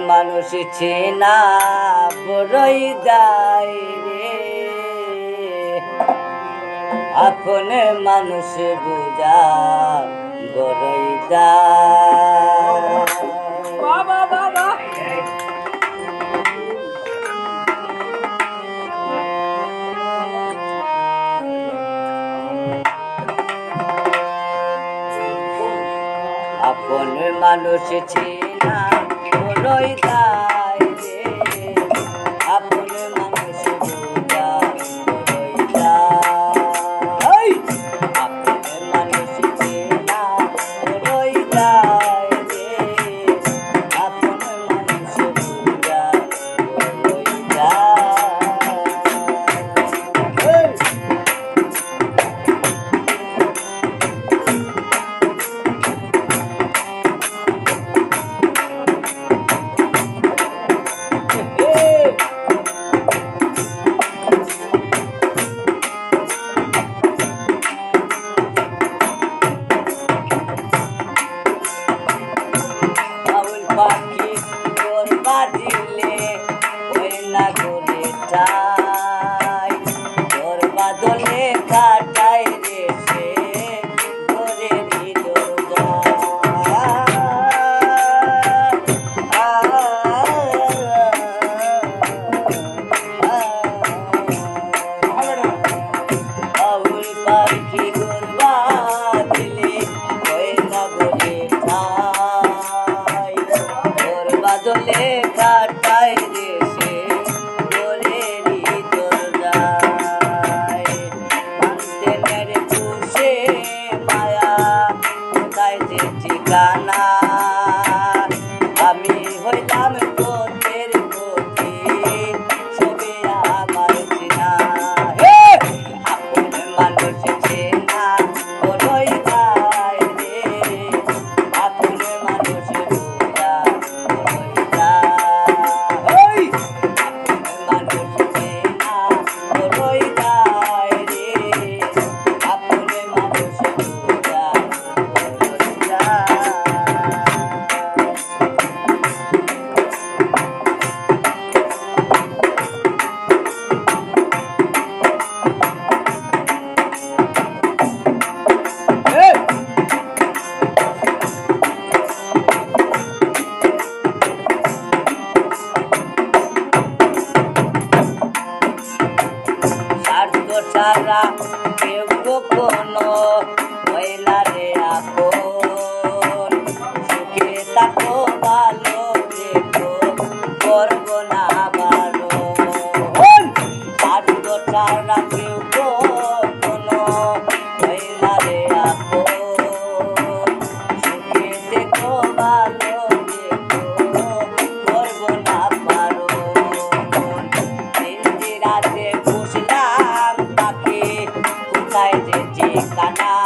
মানুষ চেনা বড়ই দায় রে। আপন মানুষ বুঝা বড়ই বাবা বাবা। আপন মানুষ চেনা রইতা lugar. Allah রাজে ঠিকানা